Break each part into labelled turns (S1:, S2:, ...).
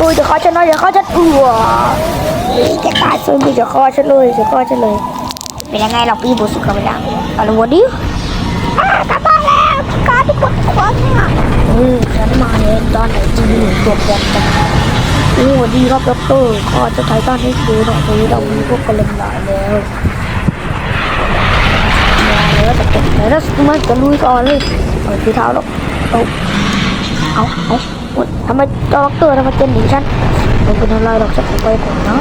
S1: อุ้ยจะฆ่าฉันนะอย่าฆ่าฉันอ้วนี่แกตายซะไม่จะฆ่าฉันเลยจะฆ่าฉันเลยเป็นยังไงเราปีบุสุกาไปแล้วอะไรวะดิอ่ากลับมาแล้วการที่กดขวางอะเออฉันมาเลยตอนไหนจีนตัวปลอมจังโอ้ดีครับด็อกเตอร์ขอจะไททันให้ดูหน่อยคือเรามีพวกกระเลงหลายแล้วมาแล้วแต่เก็บไหนแล้วมันจะลุยก่อนเลยเอาที่เท้าแล้วเอา เอาเอาทำไมด็อกเตอร์ทำไมเจนหนีฉันมันเป็นอะไรหรอกฉันขอไปก่อนนะ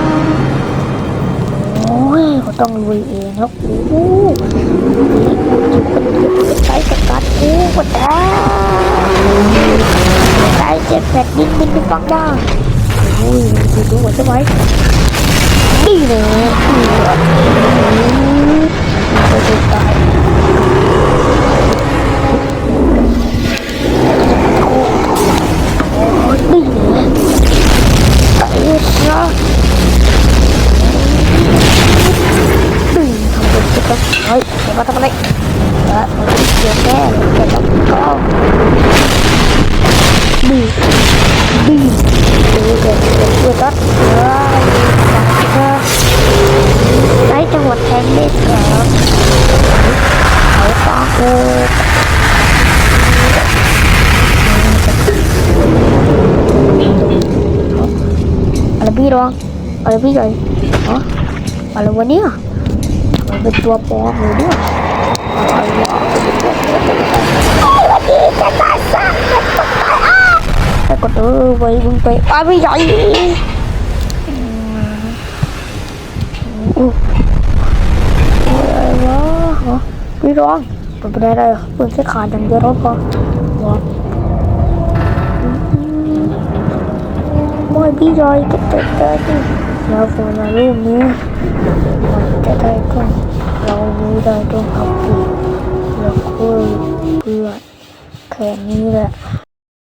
S1: โอ้ยเขาต้องลุยเองแล้วโอ้โหใช้สกัดโอ้กดได้ใช้เจ็บแผดบินบินไปฟังย่าโอ้ยดูดูหัวใช่ไหมดีเลย เฮ้ยเดี๋ยวมาทำอะไรเออมันเสียแน่แกต้องก็ดึงดึงดึงเดี๋ยวเดี๋ยวเดี๋ยวก็เฮ้ยก็ได้จังหวัดแทนได้ครับเขาปากโกอะไรพี่รองอะไรพี่ใหญ่ฮะอะไรวะเนี่ยมัน เป็นตัวปลอมเลยเนี่ยอะไรวะไปกดเออไปมึงไปอ้าวไม่ใหญ่อะไรวะฮะพี่ร้องเป็นไปได้เลยเปิดแค่ขาดอย่างเดียวแล้วพอวะไม่พี่ใหญ่ก็เตะได้แล้วพอมารูปนี้จะได้ก็เรา ได้ต้องเอาปืนแล้วคุยเพื่อนแค่นี้แหละ